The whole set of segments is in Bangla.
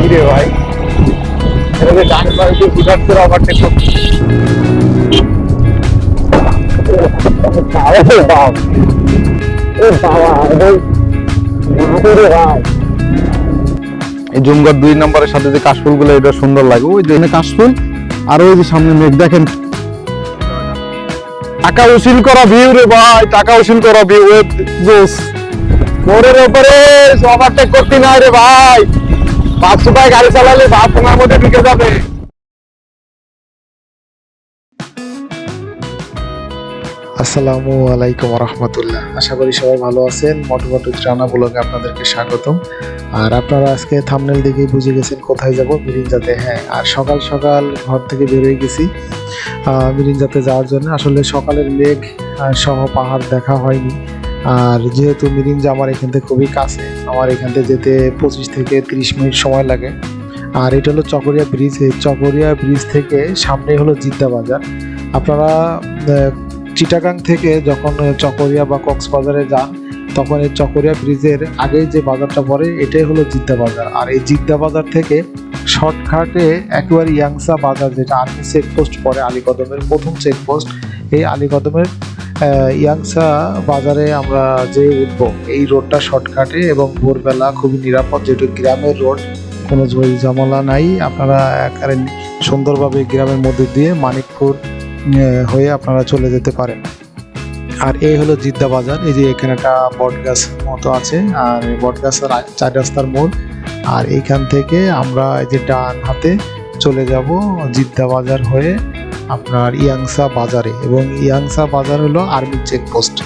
ভিড়ে ভাই। এটাকে ডান পাশে দিয়ে হুঠাৎ করে এই দুই নম্বরের সাথে যে কাশফুলগুলো এটা সুন্দর লাগে। ওই যে কাশফুল, আর ওই যে সামনে মেঘ, দেখেন। টাকা উসিল করা ভিউ রে ভাই, টাকা উসিল করা ভিউ। জোস মোড়ের উপরে ওভারটেক করতে নাই রে ভাই। পাঁচশো টাকা গাড়ি চালালে ভাত তোমার মধ্যে ঢুকে যাবে। আসসালামু আলাইকুম রহমতুল্লাহ। আশা করি সবাই ভালো আছেন। মোটমোটো রানা ব্লগে আপনাদেরকে স্বাগতম। আর আপনারা আজকে থামনেল দেখেই বুঝে গেছেন কোথায় যাব, মিরিঞ্জাতে। হ্যাঁ আর সকাল সকাল ঘর থেকে বেরোয় গেছি মিরিঞ্জাতে যাওয়ার জন্য। আসলে সকালের মেঘ সহ পাহাড় দেখা হয়নি। আর যেহেতু মিরিঞ্জা আমার এখান থেকে খুবই কাছে, আমার এখান থেকে যেতে পঁচিশ থেকে তিরিশ মিনিট সময় লাগে। আর এটা হলো চকরিয়া ব্রিজ, এই চকরিয়া ব্রিজ থেকে সামনে হলো জিদ্দা বাজার। আপনারা চিটাগাং থেকে যখন চকরিয়া বা কক্সবাজারে যান, তখন এই চকরিয়া ব্রিজের আগেই যে বাজারটা পড়ে, এটাই হলো জিদ্দা বাজার। আর এই জিদ্দা বাজার থেকে শর্টকাটে একেবারে ইয়াংসা বাজার যেটা আর্মি চেকপোস্ট পড়ে, আলীকদমের প্রথম চেকপোস্ট, এই আলীকদমের ইয়াংসা বাজারে আমরা যে উঠবো। এই রোডটা শর্টকাটে এবং ভোরবেলা খুবই নিরাপদ, যেহেতু গ্রামের রোড, কোনো ঝই ঝামেলা নাই। আপনারা সুন্দরভাবে গ্রামের মধ্যে দিয়ে মানিকপুর হয়ে আপনারা চলে যেতে পারেন। আর এই হলো জিদ্দা বাজার, এই যে এখানে একটা বট গাছ মতো আছে, আর এই বট গাছের চার রাস্তার মোড়। আর এইখান থেকে আমরা এই যে ডান হাতে চলে যাব জিদ্দা বাজার হয়ে। আপনার ইয়াংসা বাজারে এবং ইয়াংসা বাজার হলো আর্মি চেকপোস্ট।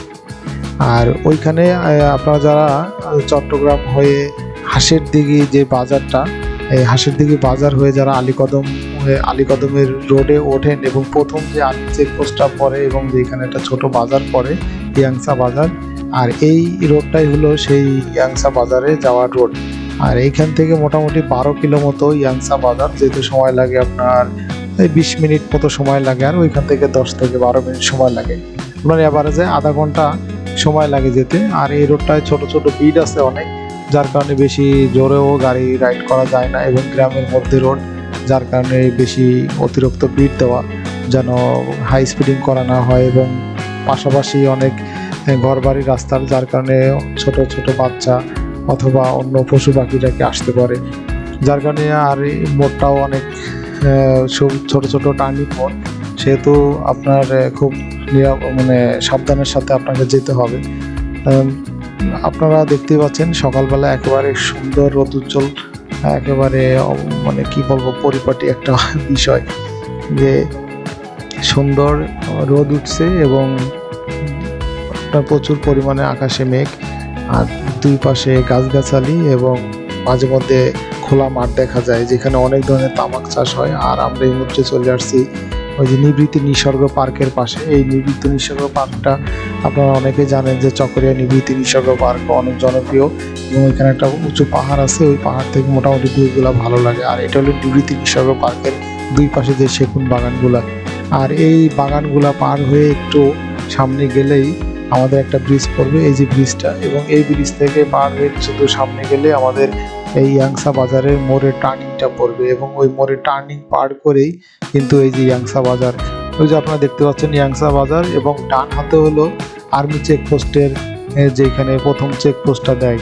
আর ওইখানে আপনারা যারা চট্টগ্রাম হয়ে হাঁসের দিঘি যে বাজারটা, এই হাঁসের দিঘি বাজার হয়ে যারা আলীকদম আলীকদমের রোডে ওঠেন এবং প্রথম যে আর্মি চেকপোস্টটা পড়ে এবং যেখানে একটা ছোট বাজার পড়ে, ইয়াংসা বাজার, আর এই রোডটাই হলো সেই ইয়াংসা বাজারে যাওয়ার রোড। আর এইখান থেকে মোটামুটি বারো কিলো মতো ইয়াংসা বাজার, যেতে সময় লাগে আপনার বিশ মিনিট মতো সময় লাগে আর ওইখান থেকে দশ থেকে বারো মিনিট সময় লাগে। আপনার অ্যাভারেজে আধা ঘণ্টা সময় লাগে যেতে। আর এই রোডটায় ছোট ছোট বিড আছে অনেক, যার কারণে বেশি জোরেও গাড়ি রাইড করা যায় না এবং গ্রামের মধ্যে রোড, যার কারণে বেশি অতিরিক্ত বিট দেওয়া যেন হাই স্পিডিং করা না হয় এবং পাশাপাশি অনেক ঘর বাড়ির রাস্তার, যার কারণে ছোট ছোট বাচ্চা অথবা অন্য পশু পাখিটাকে আসতে পারে। যার কারণে আর এই মোড়টাও অনেক ছোট ছোট টার্নিং মোড় সেহেতু আপনার খুব মানে সাবধানের সাথে আপনাকে যেতে হবে। আপনারা দেখতেই পাচ্ছেন, সকালবেলা একেবারে সুন্দর রোদ উজ্জ্বল একেবারে মানে কি বলব, পরিপাটি একটা বিষয় যে সুন্দর রোদ উঠছে এবং আপনার প্রচুর পরিমাণে আকাশে মেঘ, আর দুই পাশে গাছগাছালি এবং মাঝে মধ্যে খোলা মাঠ দেখা যায়, যেখানে অনেক ধরনের তামাক চাষ হয়। আর আমরা এই মুহূর্তে চলে আসছি ওই যে নিবৃত্তি নিসর্গ পার্কের পাশে। এই নিবৃত্তি নিসর্গ পার্কটা আপনারা অনেকে জানেন যে চকরিয়া নিবৃত্তি নিসর্গ পার্ক অনেক জনপ্রিয় এবং এখানে একটা উঁচু পাহাড় আছে। ওই পাহাড় থেকে মোটামুটি ভিউগুলো ভালো লাগে। আর এটা হলো নিবৃত্তি নিসর্গ পার্কের দুই পাশে যে সেগুন বাগানগুলা। আর এই বাগানগুলা পার হয়ে একটু সামনে গেলেই আমাদের একটা ব্রিজ পড়বে। এই যে ব্রিজটা এবং এই ব্রিজ থেকে পার হয়ে শুধু সামনে গেলে আমাদের এই ইয়াংসা বাজারের মোড়ের টার্নিংটা পড়বে এবং ওই মোড়ে টার্নিং পার করেই কিন্তু এই যে ইয়াংসা বাজার, ওই যে আপনারা দেখতে পাচ্ছেন ইয়াংসা বাজার এবং ডান হাতে হলো আর্মি চেকপোস্টের যেখানে প্রথম চেকপোস্টটা দেয়।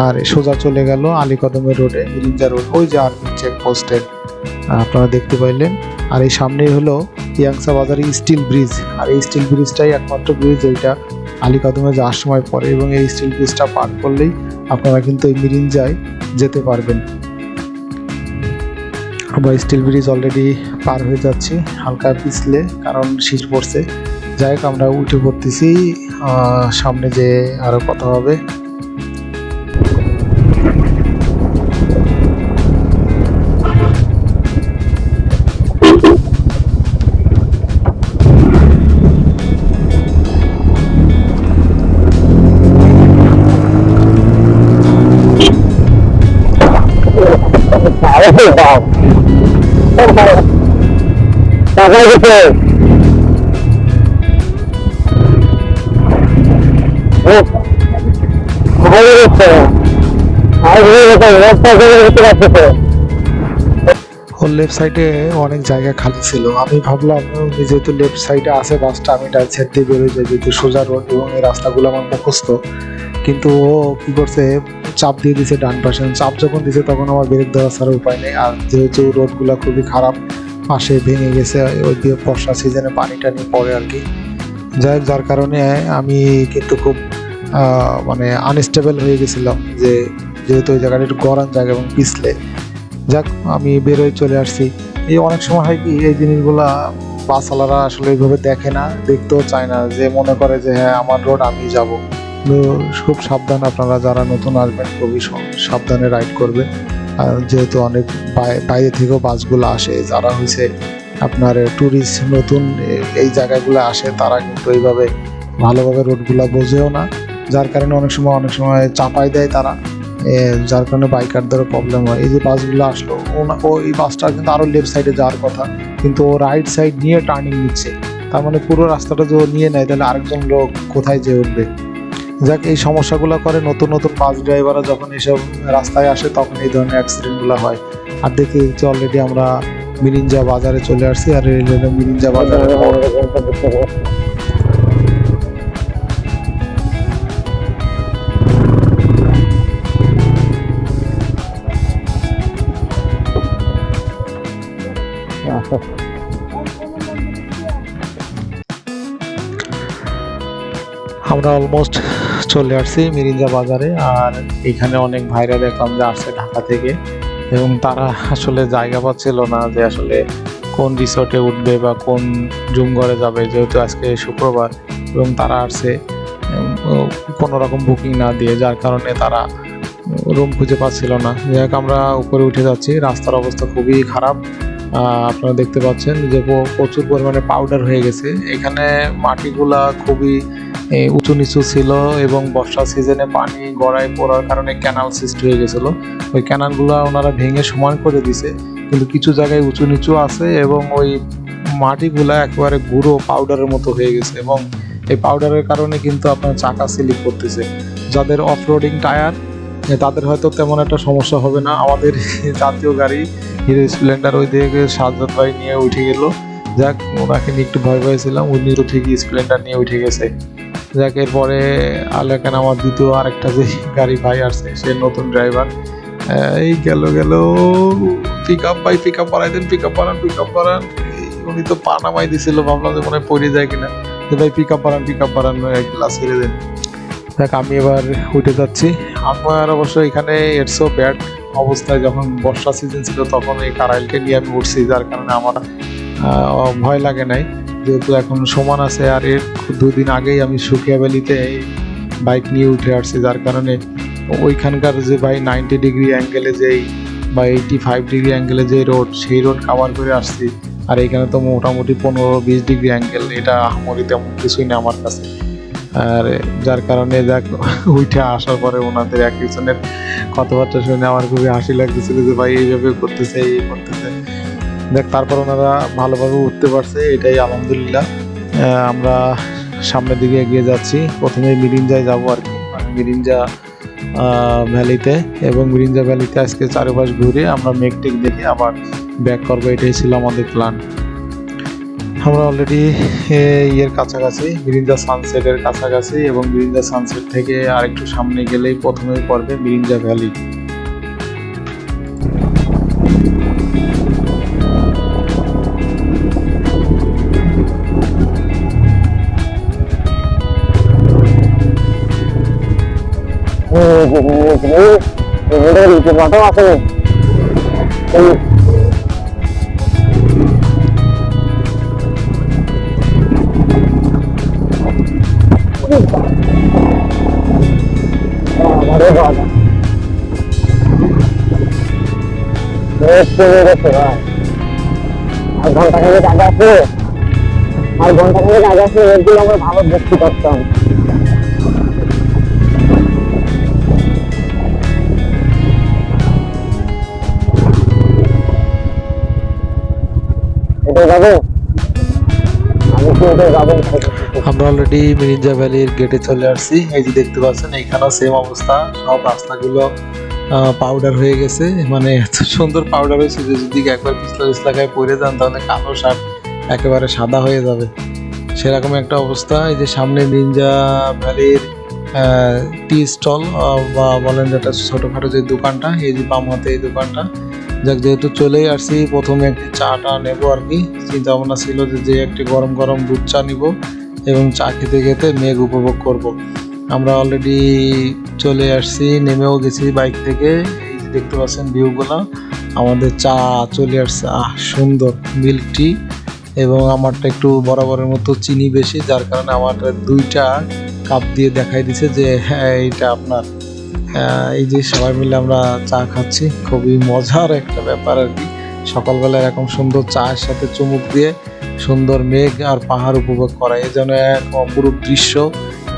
আর সোজা চলে গেল আলীকদমের রোডে মিরিঞ্জা রোড, ওই যে আর্মি চেকপোস্টের, আপনারা দেখতে পাইলেন। আর এই সামনেই হলো ইয়াংসা বাজারে স্টিল ব্রিজ, আর এই স্টিল ব্রিজটাই একমাত্র ব্রিজ যেটা আলীকদমে যাওয়ার সময় পড়ে এবং এই স্টিল ব্রিজটা পার করলেই আপনারা কিন্তু এই মিরিঞ্জায় যেতে পারবেন। আমরা স্টিল ব্রিজ অলরেডি পার হয়ে যাচ্ছি, হালকা পিছলে, কারণ শীত পড়ছে। যাই হোক, আমরা উঠে পড়তেছি সামনে যে আরও কথা হবে। টাকা ওর লেফট সাইডে অনেক জায়গা খালি ছিল। আমি ভাবলাম যেহেতু লেফট সাইডে আছে বাসটা, আমি ডান সাইড দিয়ে যাই যেহেতু সোজা রোড এবং এই রাস্তাগুলো আমার মুখস্থ। কিন্তু ও কি করছে চাপ দিয়ে দিছে ডান পাশে। চাপ যখন দিছে, তখন আমার ব্রেক দেওয়া ছাড়া উপায় নেই। আর যেহেতু রোডগুলো খুবই খারাপ, পাশে ভেঙে গেছে, ওই দিয়ে বর্ষা সিজনে পানি টানি পড়ে আর কি। যাই যার কারণে আমি কিন্তু খুব মানে আনস্টেবল হয়ে গেছিলাম যে, যেহেতু ওই জায়গাটা একটু গরম জায়গা এবং পিছলে। যাক, আমি বেরোয় চলে আসছি। এই অনেক সময় হয় কি, এই জিনিসগুলা বাসওয়ালারা আসলে এইভাবে দেখে না, দেখতেও চায় না, যে মনে করে যে হ্যাঁ আমার রোড আমি যাব। খুব সাবধান আপনারা যারা নতুন আসবেন, খুবই সাবধানে রাইড করবেন। আর যেহেতু অনেক বাই- বাইরে থেকেও বাসগুলো আসে, যারা হয়েছে আপনার ট্যুরিস্ট নতুন এই জায়গাগুলো আসে, তারা কিন্তু এইভাবে ভালোভাবে রোডগুলো বোঝেও না। যার কারণে অনেক সময় অনেক সময় চাপাই দেয় তারা। যার কারণে বাইকারদেরও প্রবলেম হয়। এই যে বাসগুলো আসলো ও এই বাসটা কিন্তু আরও লেফট সাইডে যাওয়ার কথা। কিন্তু ও রাইট সাইড নিয়ে টার্নিং নিচ্ছে। তার মানে পুরো রাস্তাটা যদি নিয়ে নেয়, তাহলে আরেকজন লোক কোথায় যেয়ে উঠবে? যাক, এই সমস্যাগুলো করে নতুন নতুন বাস ড্রাইভাররা যখন এসব রাস্তায় আসে, তখন এই ধরনের অ্যাক্সিডেন্টগুলো হয়। আর দেখি দেখতে অলরেডি আমরা মিরিঞ্জা বাজারে চলে আসছি, আর হলো মিরিঞ্জা বাজারে আমরা অলমোস্ট চলে আসছি মিরিঞ্জা বাজারে, আর এখানে অনেক ভাইরা দেখলাম যে আসছে ঢাকা থেকে। এবং তারা আসলে জায়গা পাচ্ছিল না যে আসলে কোন রিসোর্টে উঠবে বা কোন জুমঘরে যাবে, যেহেতু আজকে শুক্রবার এবং তারা আসছে। কোনো রকম বুকিং না দিয়ে, যার কারণে তারা রুম খুঁজে পাচ্ছিল না। যাই হোক, আমরা উপরে উঠে যাচ্ছি, রাস্তার অবস্থা খুবই খারাপ। আপনারা দেখতে পাচ্ছেন যে প্রচুর পরিমাণে পাউডার হয়ে গেছে। এখানে মাটিগুলা খুবই উঁচু নিচু ছিল এবং বর্ষা সিজনে পানি গড়ায় পড়ার কারণে ক্যানাল সৃষ্টি হয়ে গেছিল। ওই ক্যানালগুলো ওনারা ভেঙে সমান করে দিছে, কিন্তু কিছু জায়গায় উঁচু নিচু আছে এবং ওই মাটিগুলা একেবারে গুঁড়ো পাউডারের মতো হয়ে গেছে এবং এই পাউডারের কারণে কিন্তু আপনার চাকা স্লিপ করতেছে। যাদের অফ রোডিং টায়ার তাদের হয়তো তেমন একটা সমস্যা হবে না। আমাদের জাতীয় গাড়ি হিরো স্প্লেন্ডার ওই দিকে সাজ্জাদ ভাই নিয়ে উঠে গেল। যাক, ওনাকে নিয়ে একটু ভয় পেয়েছিলাম উনি তো ঠিকই স্প্লেন্ডার নিয়ে উঠে গেছে। যাক, এরপরে আলেখান আমার দ্বিতীয় আরেকটা যে গাড়ি ভাই আসছে, সে নতুন ড্রাইভার এই গেল গেল পিক আপ ভাই পিক আপ বাড়াই দেন পিক আপ বাড়ান পিক আপ বাড়ান। উনি তো পা নামাই দিছিল, ভাবলাম যে মনে হয় পড়ে যায় কিনা। যে ভাই পিক আপ বাড়ান পিক আপ বাড়ান গ্লাস ছেড়ে দেন। দেখ আমি এবার উঠে যাচ্ছি। আমার অবশ্য এখানে এটসও ব্যাড অবস্থায় যখন বর্ষা সিজন ছিল তখন এই কারাইলকে নিয়ে আমি উঠছি, যার কারণে আমার ভয় লাগে নাই। যেহেতু এখন সমান আছে আর এর দুদিন আগেই আমি সুখিয়া ভ্যালিতে বাইক নিয়ে উঠে আসছি, যার কারণে ওইখানকার যে ভাই নাইনটি ডিগ্রি অ্যাঙ্গেলে যেই বা এইটি ফাইভ ডিগ্রি অ্যাঙ্গেলে যে রোড সেই রোড কাভার করে আসছি। আর এখানে তো মোটামুটি পনেরো বিশ ডিগ্রি অ্যাঙ্গেল এটা আহামরি তেমন কিছুই না আমার কাছে। আর যার কারণে দেখ উঠে আসার পরে ওনাদের এক একজনের কথাবার্তা শুনে আমার খুবই হাসি লাগতেছিল যে, ভাই এইভাবে করতেছে, এই করতেছে। দেখ, তারপর ওনারা ভালোভাবে উঠতে পারছে, এটাই আলহামদুলিল্লাহ। আমরা সামনের দিকে এগিয়ে যাচ্ছি। প্রথমে মিরিঞ্জায় যাব আর কি। মিরিঞ্জা ভ্যালিতে এবং মিরিঞ্জা ভ্যালিতে আজকে চারিপাশ ঘুরে আমরা মেঘটেক দেখে আবার ব্যাক করব। এটাই ছিল আমাদের প্ল্যান আমরা অলরেডি ইয়ের কাছাকাছি মিরিঞ্জা সানসেটের কাছাকাছি এবং মিরিঞ্জা সানসেট থেকে আরেকটু সামনে গেলেই প্রথমেই পড়বে মিরিঞ্জা ভ্যালি আছে আর ঘণ্টা খানিক আগে আসলে আমরা ভালো দেখতে পারতাম এটা যাব আমি কি এটা যাব আমরা অলরেডি মিরিঞ্জা ভ্যালির গেটে চলে আসছি। এই যে দেখতে পাচ্ছেন এখানেও সেম অবস্থা। সব রাস্তাগুলো পাউডার হয়ে গেছে। মানে এত সুন্দর পাউডার হয়েছে যে যদি একবার পিছলা পিছলা পরে যান, তাহলে কালো শার্ট একেবারে সাদা হয়ে যাবে। সেরকম একটা অবস্থা। এই যে সামনে নিনজা ভ্যালির টি স্টল বা বলেন যেটা ছোটোখাটো যে দোকানটা, এই যে বাম হাতে এই দোকানটা। যাক, যেহেতু চলেই আসছি, প্রথমে একটি চাটা নেব আর কি। চিন্তা ভাবনা ছিল যে যে একটি গরম গরম দুধ চা নিব। এবং চা খেতে খেতে মেঘ উপভোগ করব। আমরা অলরেডি চলে আসছি, নেমেও গেছি বাইক থেকে। দেখতে পাচ্ছেন ভিউগুলো আমাদের চা চলে আসছে। আহ, সুন্দর মিল্ক টি এবং আমারটা একটু বরাবরের মতো চিনি বেশি, যার কারণে আমার দুইটা কাপ দিয়ে দেখাই দিছে যে হ্যাঁ এইটা আপনার। এই যে সবাই মিলে আমরা চা খাচ্ছি। খুবই মজার একটা ব্যাপার আর কি। সকালবেলা এরকম সুন্দর চায়ের সাথে চুমুক দিয়ে সুন্দর মেঘ আর পাহাড় উপভোগ করা। এই জন্য এক অপরূপ দৃশ্য।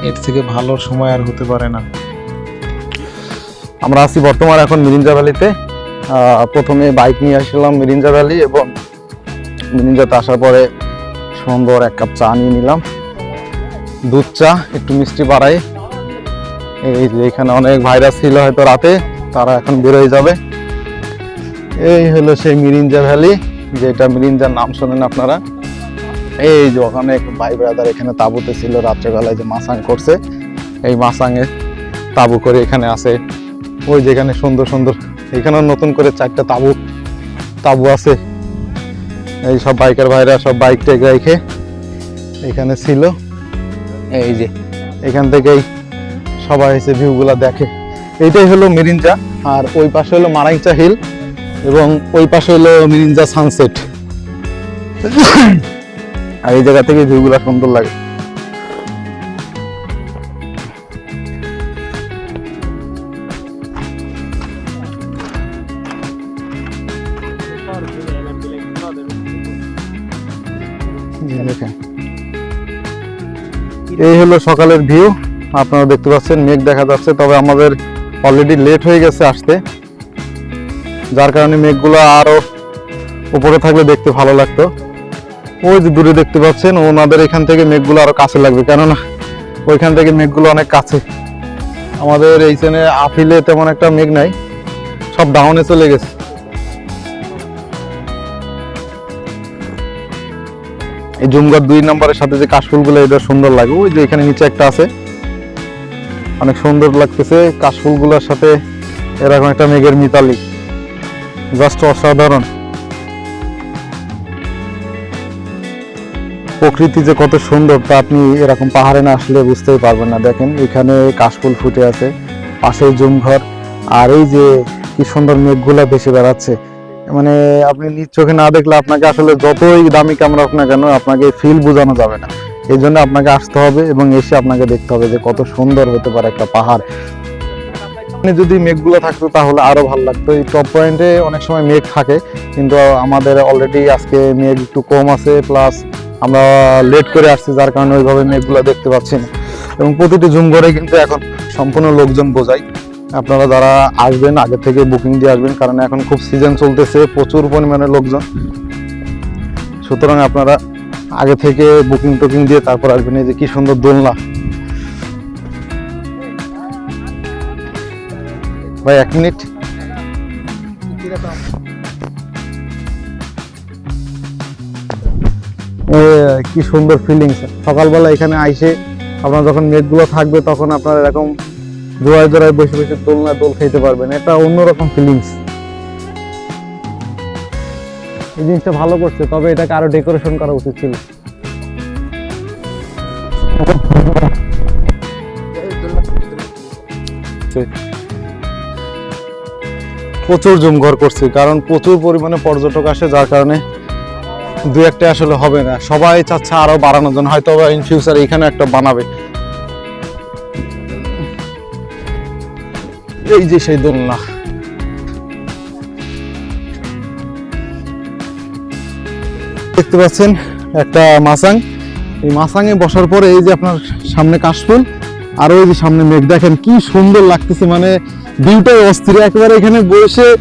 এর থেকে ভালো সময় আর হতে পারে না। আমরা আছি বর্তমান এখন মিরিঞ্জা ভ্যালিতে। প্রথমে বাইক নিয়ে আসলাম মিরিঞ্জা ভ্যালি এবং মিরিঞ্জাতে আসার পরে সুন্দর এক কাপ চা নিয়ে নিলাম। দুধ চা, একটু মিষ্টি বাড়াই। এই যে এখানে অনেক ভাইরাস ছিল হয়তো রাতে, তারা এখন বেরোয় যাবে। এই হলো সেই মিরিঞ্জা ভ্যালি, যেটা মিরিঞ্জার নাম শোনেন আপনারা। এই যে ওখানে ভাই ব্রাদার এখানে তাঁবুতে ছিল, রাত্রেবেলায় যে মাসাং করছে, এই মাসাঙে তাঁবু করে এখানে আছে ওই যেখানে সুন্দর সুন্দর, এখানে নতুন করে চারটা তাঁবু তাঁবু আছে। এই সব বাইকার ভাইরা সব বাইক টেক রেখে এখানে ছিল। এই যে এখান থেকেই সবাই এসে ভিউগুলা দেখে। এইটাই হলো মিরিঞ্জা, আর ওই পাশে হলো মারাইচা হিল এবং ওই পাশে হলো মিরিঞ্জা সানসেট আর এই জায়গা থেকে ভিউগুলা সুন্দর লাগে। এই হলো সকালের ভিউ। আপনারা দেখতে পাচ্ছেন, মেঘ দেখা যাচ্ছে, তবে আমাদের অলরেডি লেট হয়ে গেছে আসতে। যার কারণে মেঘগুলো আরও উপরে থাকলে দেখতে ভালো লাগতো। ওই যে দূরে দেখতে পাচ্ছেন, ওনাদের এখান থেকে মেঘগুলো আরও কাছে লাগবে। কেননা, ওইখান থেকে মেঘগুলো অনেক কাছে। আমাদের এইখানে আফিলে তেমন একটা মেঘ নাই। সব ডাউনে চলে গেছে। এই জুমগার দুই নম্বরের সাথে যে কাশফুলগুলো, এটা সুন্দর লাগে। ওই যে এখানে নিচে একটা আছে। অনেক সুন্দর লাগতেছে কাশফুলগুলোর সাথে এরকম একটা মেঘের মিতালি। জাস্ট অসাধারণ। প্রকৃতি যে কত সুন্দর তা আপনি এরকম পাহাড়ে না আসলে বুঝতেই পারবেন না। দেখেন, এখানে কাশফুল ফুটে আছে পাশে জুমঘর। আর এই যে কি সুন্দর মেঘগুলা ভেসে বেড়াচ্ছে। মানে আপনি নিজ চোখে না দেখলে আপনাকে আসলে যতই দামি ক্যামেরা হোক না কেন, আপনাকে ফিল বোঝানো যাবে না। এই জন্য আপনাকে আসতে হবে এবং এসে আপনাকে দেখতে হবে যে কত সুন্দর হতে পারে একটা পাহাড়। এখানে যদি মেঘগুলো থাকতো তাহলে আরও ভালো লাগতো। এই টপ পয়েন্টে অনেক সময় মেঘ থাকে, কিন্তু আমাদের অলরেডি আজকে মেঘ একটু কম আছে প্লাস আমরা লেট করে আসছি, যার কারণে ওইভাবে মেঘগুলো দেখতে পাচ্ছি না। এবং প্রতিটি জুম করে কিন্তু এখন সম্পূর্ণ লোকজন বোঝায়। আপনারা যারা আসবেন, আগে থেকে বুকিং দিয়ে আসবেন, কারণ এখন খুব সিজন চলতেছে, প্রচুর পরিমাণে লোকজন। সুতরাং আপনারা আগে থেকে বুকিং টুকিং দিয়ে তারপর আসবেন। এই যে কি সুন্দর দোলনা। ভাই, এক মিনিট। কি সুন্দর ফিলিংস সকালবেলা এখানে আইসে আপনার যখন মেঘগুলো থাকবে তখন আপনার এরকম জোড়ায় জোড়ায় বসে বসে দোলনা দোল খাইতে পারবেন। এটা অন্যরকম ফিলিংস এই জিনিসটা ভালো করছে, তবে এটাকে আরও ডেকোরেশন করা উচিত ছিল। প্রচুর জমঘর করছে, কারণ প্রচুর পরিমাণে পর্যটক আসে, যার কারণে দু একটা আসলে হবে না। সবাই চাচ্ছে আরও বাড়ানোর জন্য। হয়তো ইন ফিউচার এখানে একটা বানাবে। এই যে সেই দোলনা। দেখতে পাচ্ছেন একটা মাসাং এই মাসাঙে বসার পরে এই যে আপনার সামনে কাশফুল, আর ওই যে সামনে মেঘ। দেখেন কি সুন্দর লাগতেছে মানে ভিউটাই অস্থির। একেবারে এখানে বসে,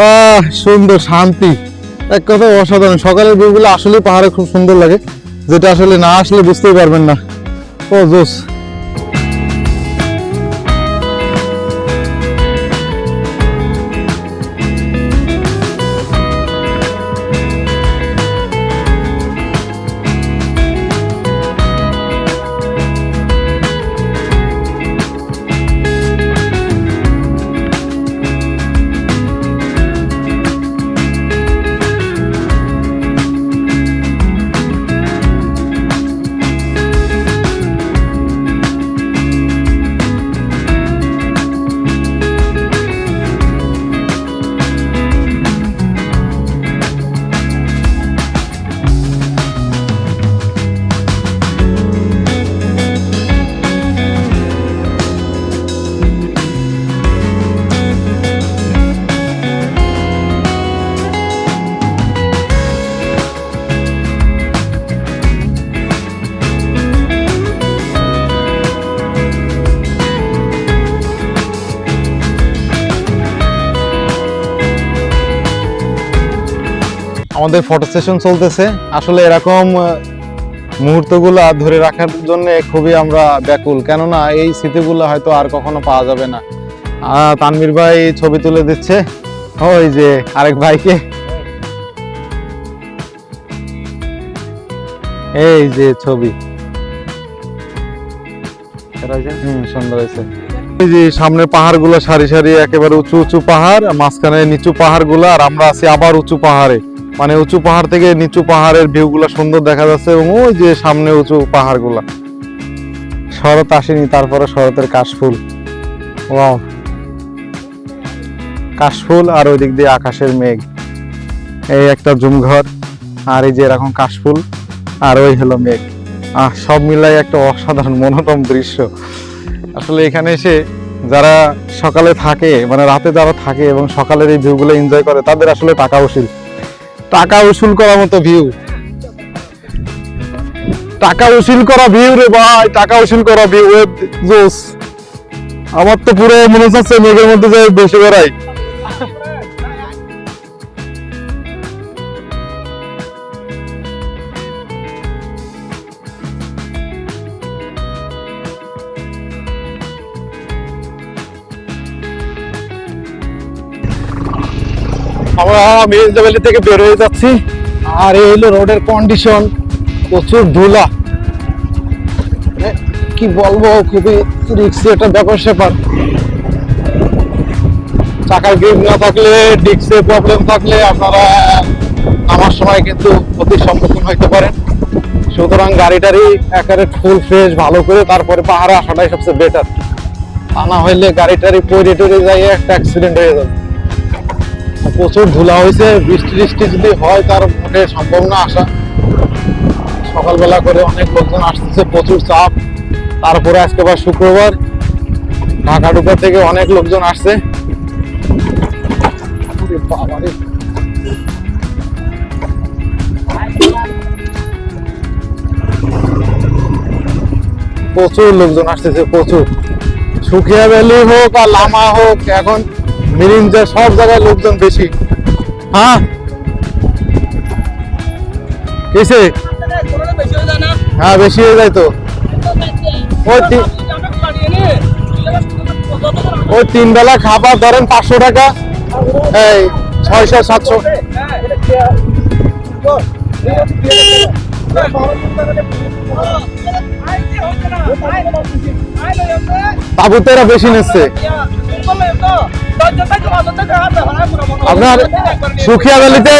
আহ, সুন্দর শান্তি। এক কথা অসাধারণ। সকালের ভিউগুলো আসলে পাহাড়ে খুব সুন্দর লাগে। যেটা আসলে না আসলে বুঝতেই পারবেন না। ও, জোস। আমাদের ফটো সেশন চলতেছে। আসলে এরকম মুহূর্তগুলো ধরে রাখার জন্য খুবই আমরা ব্যাকুল। কেননা এই স্মৃতিগুলো হয়তো আর কখনো পাওয়া যাবে না। তানভীর ভাই ছবি তুলে দিচ্ছে। ওই যে আরেক ভাইকে। এই যে ছবি। সুন্দর হয়েছে। এই সারি সারি, একেবারে উঁচু উঁচু পাহাড়, মাঝখানে নিচু পাহাড়গুলো আর আমরা আছি আবার উঁচু পাহাড়ে। মানে উঁচু পাহাড় থেকে নিচু পাহাড়ের ভিউ গুলো সুন্দর দেখা যাচ্ছে এবং ওই যে সামনে উঁচু পাহাড়গুলা শরৎ আসেনি, তারপরে শরতের কাশফুল। ওয়াও। কাশফুল আর ওই দিক দিয়ে আকাশের মেঘ। এই একটা জুমঘর, আর এই যে এরকম কাশফুল, আর ওই হলো মেঘ। আহ, সব মিলাই একটা অসাধারণ মনোরম দৃশ্য। আসলে এখানে এসে যারা সকালে থাকে মানে রাতে যারা থাকে এবং সকালের এই ভিউগুলো এনজয় করে, তাদের আসলে টাকা উসুল টাকা উসুল করার মতো ভিউ টাকা উসুল করা ভিউ রে ভাই, টাকা উসুল করা ভিউ জোস। আমার তো পুরো মনে হচ্ছে মেঘের মধ্যে যাই বসে বেড়াই। মির্জাভ্যালি থেকে বের হয়ে যাচ্ছি। আর এই হলো রোডের কন্ডিশন প্রচুর ধুলা। কি বলব, খুবই রিক্সি একটা ব্যাপার স্যাপার। চাকার গ্রিপ না থাকলে ডিক্সের প্রবলেম থাকলে আপনারা আমার সময় কিন্তু ক্ষতির সম্মুখীন হইতে পারেন। সুতরাং গাড়িটারই একেবারে ফুল ফ্রেশ ভালো করে তারপরে পাহাড়ে আসাটাই সবচেয়ে বেটার তা না হইলে গাড়িটারই পরে টরে যাই একটা অ্যাক্সিডেন্ট হয়ে যাবে। প্রচুর ধুলা হয়েছে, বৃষ্টি টিষ্টি যদি হয় তার মোটে সম্ভব না আসা। সকালবেলা করে অনেক লোকজন আসতেছে, প্রচুর চাপ। তারপরে আজকে আবার শুক্রবার, ঢাকা ঢুকা থেকে অনেক লোকজন আসছে। প্রচুর লোকজন আসতেছে, প্রচুর। সুখিয়া ভ্যালি হোক আর লামা হোক, এখন মিরিঞ্জা সব জায়গায় লোকজন বেশি। হ্যাঁ। কিসে হ্যাঁ বেশি হয়ে যায় তো। ওই তিন বেলা খাবার ধরেন পাঁচশো টাকা। এই ছয়শো সাতশো। তাবুতে এরা বেশি নিচ্ছে। আপনার সুখিয়া ভ্যালিতে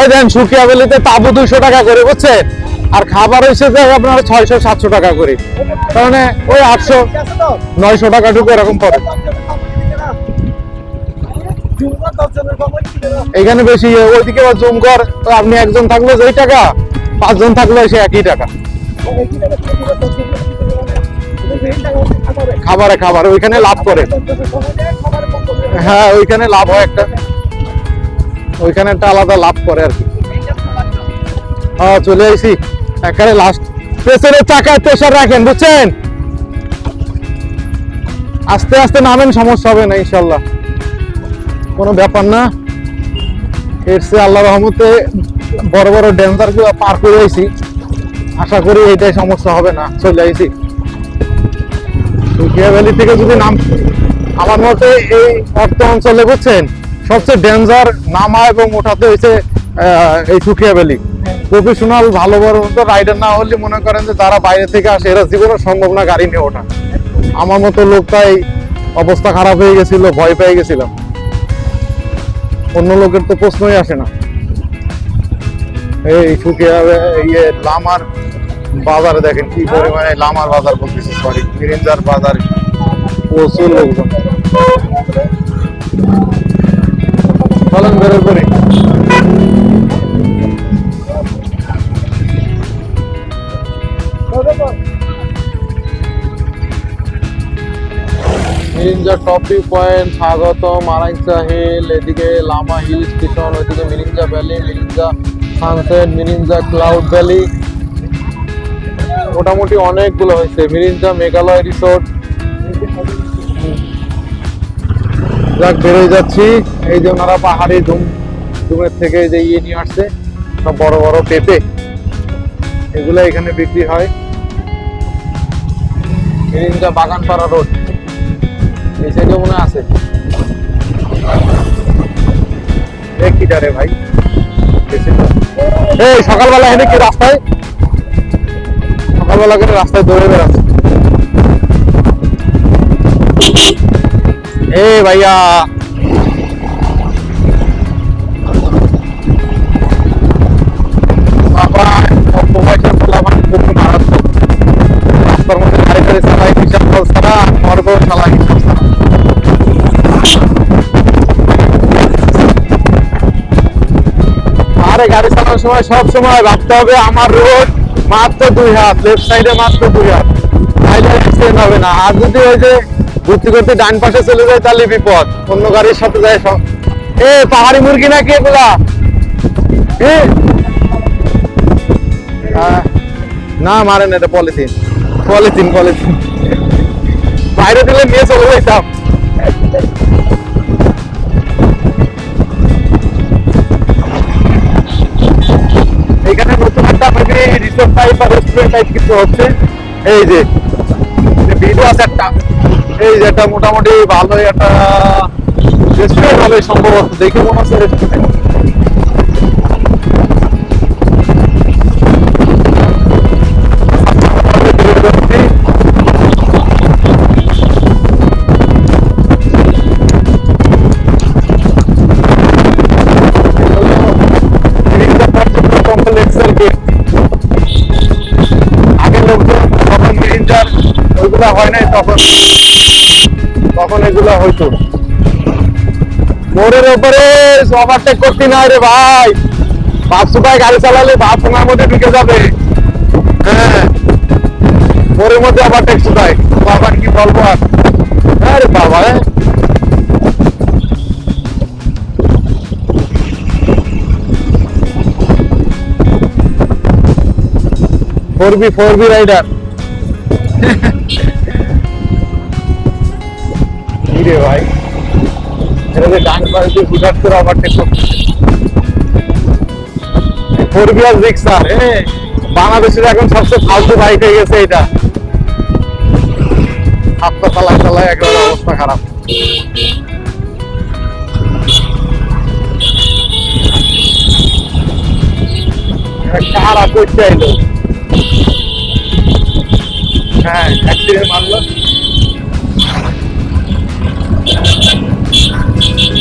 এই দেন, সুখিয়া ভ্যালিতে তাবু দুইশো টাকা করে, বুঝছেন? আর খাবার হয়েছে যে আপনার ছয়শো, সাতশো টাকা করে। কারণ ওই আটশো, নয়শো টাকা ঢুকে এরকম পড়ে। এখানে বেশি, ওইদিকে জুম কর আপনি একজন থাকলে যেই টাকা, পাঁচজন থাকলে সে একই টাকা। খাবারে খাবার, ওইখানে লাভ করে। হ্যাঁ ওইখানে লাভ হয় একটা। ওইখানে একটা আলাদা লাভ করে আর কি। হ্যাঁ চলে আইছি। একেবারে লাস্ট পেছনের চাকায় প্রেসার রাখেন, বুঝছেন? আস্তে আস্তে নামেন, সমস্যা হবে না ইনশাল্লাহ কোনো ব্যাপার না। এর চেয়ে আল্লাহ রহমতে বড় বড় ডেঞ্জারগুলো পার করে আইছি। আশা করি এটাই সমস্যা হবে না। চলে আইছি। ভ্যালি থেকে যদি নাম আমার মতে এই অর্থ অঞ্চলে, বুঝছেন? সবচেয়ে ডেঞ্জার নামা এবং ওঠাতে হয়েছে এই সুকিয়া ভ্যালি। প্রফেশনাল ভালো বড় মতো রাইডার না হলে মনে করেন যে যারা বাইরে থেকে আসে, এরা জীবনে সম্ভব না গাড়ি নিয়ে ওঠা আমার মতো লোকটাই অবস্থা খারাপ হয়ে গেছিল, ভয় পেয়ে গেছিলাম। অন্য লোকের তো প্রশ্নই আসে না। এই সুকিয়া ইয়ে লামার বাজারে দেখেন কি পরিমাণে, লামার বাজার বলতেছে সরি মিরিঞ্জার বাজার। প্রচুর লোকজন। চলেন বেরো করি মিরিঞ্জা টপি পয়েন্ট স্বাগত মারাইংসা হিল এদিকে লামা হিল স্টেশন, ওইদিকে Mirinja valley Mirinja sunset Mirinja cloud valley. মোটামুটি অনেকগুলো হয়েছে। মিরিঞ্জা মেঘালয় রিসোর্ট যাক, বেরোয় যাচ্ছি। এই যে ওনারা পাহাড়ি ধুম ডুমের থেকে যে ইয়ে নিয়ে আসছে, সব বড় বড় পেঁপে। এগুলো এখানে বিক্রি হয়। মিরিঞ্জা বাগানপাড়া রোড। এই সাইডে মনে আছে। কিটা রে ভাই? এই, সকালবেলা এনে কি রাস্তায়? সকালবেলা করে রাস্তায় দৌড়ে বেড়াচ্ছে। হিসাব ছাড়া আরে গাড়ি চালানোর সময় সব সময় ভাবতে হবে, আমার রোড মাত্র দুই হাত লেফট সাইডে মাত্র দুই হাত। তাইলে অ্যাক্সিডেন্ট হবে না। আর যদি ওই যে ঘুরতে ঘুরতে ডান পাশে চলে যায় তাহলে বিপদ। অন্য গাড়ির সাথে যায় এ পাহাড়ি মুরগি এগুলা? এ? আহ, না মারেন এটা পলিথিন। Polythene polythene. বাইরে দিলে নিয়ে চলে যাইতাম। এখানে নতুন একটা রিসোর্ট টাইপ বা রেস্টুরেন্ট টাইপ কিছু হচ্ছে। এই যে ভিডিও আছে একটা। এই যেটা মোটামুটি ভালোই একটা রেস্টুরেন্ট হবে সম্ভবত। দেখে মনে হচ্ছে রেস্টুরেন্ট ওইগুলো হয় নাই, তখন তখন এগুলো হইতো মোড়ের উপরে ওভারটেক করতে নাই রে ভাই। বাপ সুপায় গাড়ি চালালে বাপ সোনার মধ্যে ঢুকে যাবে। হ্যাঁ। মোড়ের মধ্যে ওভারটেক সুপায়। বাবা, কি বলব আর? আরে বাবা হ্যাঁ। Four B four B rider. রে ভাই। এটা ডান পাশে দিয়ে হুটাট করে ওভারটেক করছে ফোর রিক্সার বাংলাদেশের এখন সবচেয়ে ফালতু বাইক হয়ে গেছে এটা হাতটা চালায় চালায় একেবারে অবস্থা খারাপ। খারাপ করতে আইলো? হ্যাঁ অ্যাক্সিডেন্ট মারলো।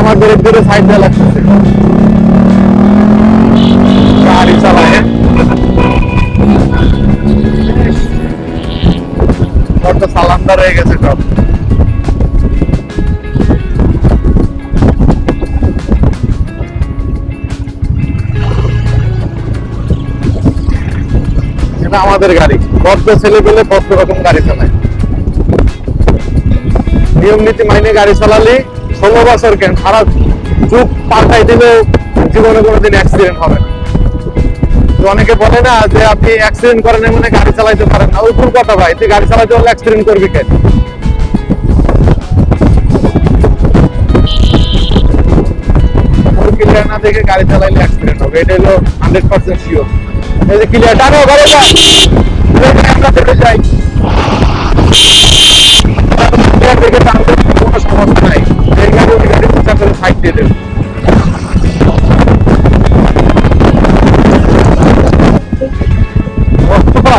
কারণ আমার সাইড দেওয়া লাগতেছে। গাড়ি চালায়। আমাদের গাড়ি। বদ্ধ ছেলে পেলে বদ্ধ রকম গাড়ি চালায়। নিয়ম নীতি মাইনে গাড়ি চালালে ষোলো বছর কেন? সারা যুগ পাল্টাই দিলেও জীবনে কোনোদিন অ্যাক্সিডেন্ট হবে না। তো অনেকে বলে না যে আপনি অ্যাক্সিডেন্ট করেন মানে গাড়ি চালাইতে পারেন না। ওই ভুল কথা ভাই, তুই গাড়ি চালাইতে হলে অ্যাক্সিডেন্ট করবি কেন? ক্লিয়ার না দেখে গাড়ি চালাইলে অ্যাক্সিডেন্ট হবে হান্ড্রেড এই যে পিছা করে সাইড দিয়ে দেবে।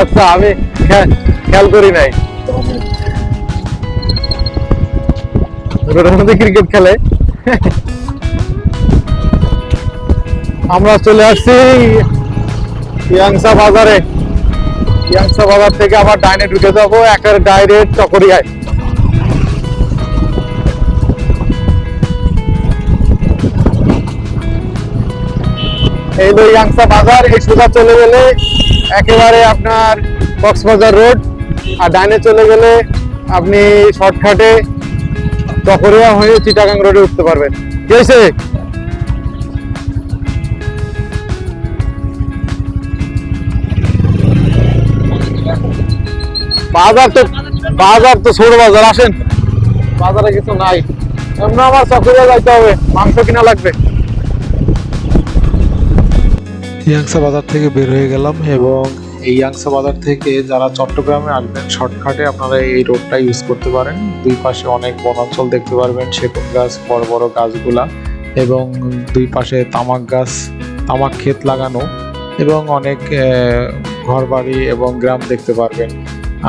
আচ্ছা আমি খেয়াল করি নাই। মধ্যে ক্রিকেট খেলে? আমরা চলে আসছি ইয়াংসা বাজারে। ইয়াংসা বাজার থেকে আবার ডাইনে ঢুকে যাব একের ডাইরেক্ট চকরিয়ায়। এই হলো ইয়াংসা বাজার, এই সোজা চলে গেলে একেবারে আপনার কক্সবাজার রোড, আর ডাইনে চলে গেলে আপনি শর্টকাটে চকরিয়া হয়ে চিটাগাং রোডে উঠতে পারবেন। কি হয়েছে? বাজার তো বাজার তো ছোট বাজার, আসেন। বাজারে কিছু নাই। এমনি আমার চকরিয়া যাইতে হবে, মাংস কিনা লাগবে। ইয়াংসা বাজার থেকে বের হয়ে গেলাম এবং এই ইয়াংসা বাজার থেকে যারা চট্টগ্রামে আসবেন, শর্টকাটে আপনারা এই রোডটা ইউজ করতে পারেন। দুই পাশে অনেক বনাঞ্চল দেখতে পারবেন সেগুন গাছ, বড় বড় গাছগুলা এবং দুই পাশে তামাক গাছ, তামাক ক্ষেত লাগানো এবং অনেক ঘর বাড়ি এবং গ্রাম দেখতে পারবেন।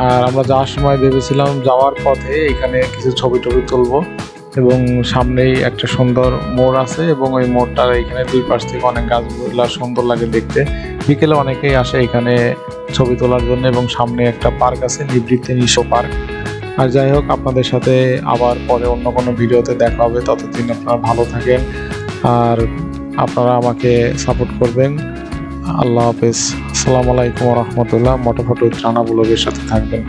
আর আমরা যাওয়ার সময় ভেবেছিলাম যাওয়ার পথে এখানে কিছু ছবি টবি তুলবো। এবং সামনেই একটা সুন্দর মোড় আছে এবং ওই মোড়টার এখানে দুই পাশ থেকে অনেক গাছগুলা সুন্দর লাগে দেখতে। বিকেলে অনেকেই আসে এখানে ছবি তোলার জন্য এবং সামনে একটা পার্ক আছে, নিবৃত্তি নিশো পার্ক। আর যাই হোক, আপনাদের সাথে আবার পরে অন্য কোনো ভিডিওতে দেখা হবে। ততদিন আপনারা ভালো থাকেন আর আপনারা আমাকে সাপোর্ট করবেন। আল্লাহ হাফেজ। আসসালামু আলাইকুম রহমতুল্লাহ। মোটো ফটো রানা ব্লগের সাথে থাকবেন।